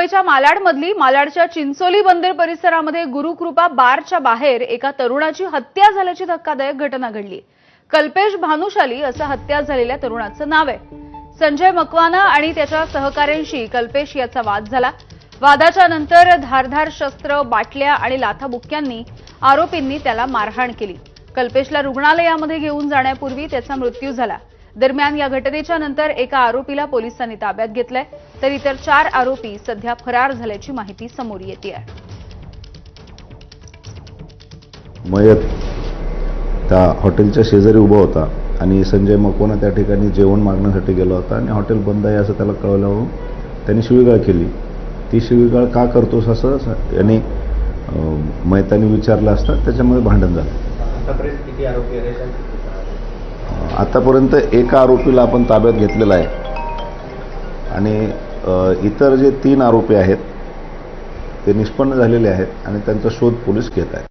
मुंबईच्या मालाडमधली मालाडच्या चिंचोली बंदर परिसरामध्ये गुरुकृपा बारच्या बाहेर एका तरुणाची हत्या झाल्याची धक्कादायक घटना घडली. कल्पेश भानुशाली असं हत्या झालेल्या तरुणाचं नाव आहे. संजय मकवाना आणि त्याच्या सहकाऱ्यांशी कल्पेश याचा वाद झाला. वादाच्या नंतर धारधार शस्त्र बाटल्या आणि लाथाबुक्क्यांनी आरोपींनी त्याला मारहाण केली. कल्पेशला रुग्णालयामध्ये घेऊन जाण्यापूर्वी त्याचा मृत्यू झाला. दरम्यान या घटनेच्या नंतर एका आरोपीला पोलिसांनी ताब्यात घेतलंय. तर इतर चार आरोपी सध्या फरार झाल्याची माहिती समोर येते मयत त्या हॉटेलच्या शेजारी उभा होता आणि संजय मकवाना त्या ठिकाणी जेवण मागण्यासाठी गेला होता आणि हॉटेल बंद आहे असं त्याला कळल्यावरून त्यांनी शिवीगाळ केली. ती शिवीगाळ का करतोस असं स- यांनी अं, मयतानी विचारलं असता त्याच्यामध्ये भांडण झालं. आतापर्यंत एका आरोपीला आपण ताब्यात घेतलेला आहे. आणि इतर जे तीन आरोपी आहेत ते निष्पन्न झालेले आहेत आणि त्यांचा शोध पोलीस घेत आहेत.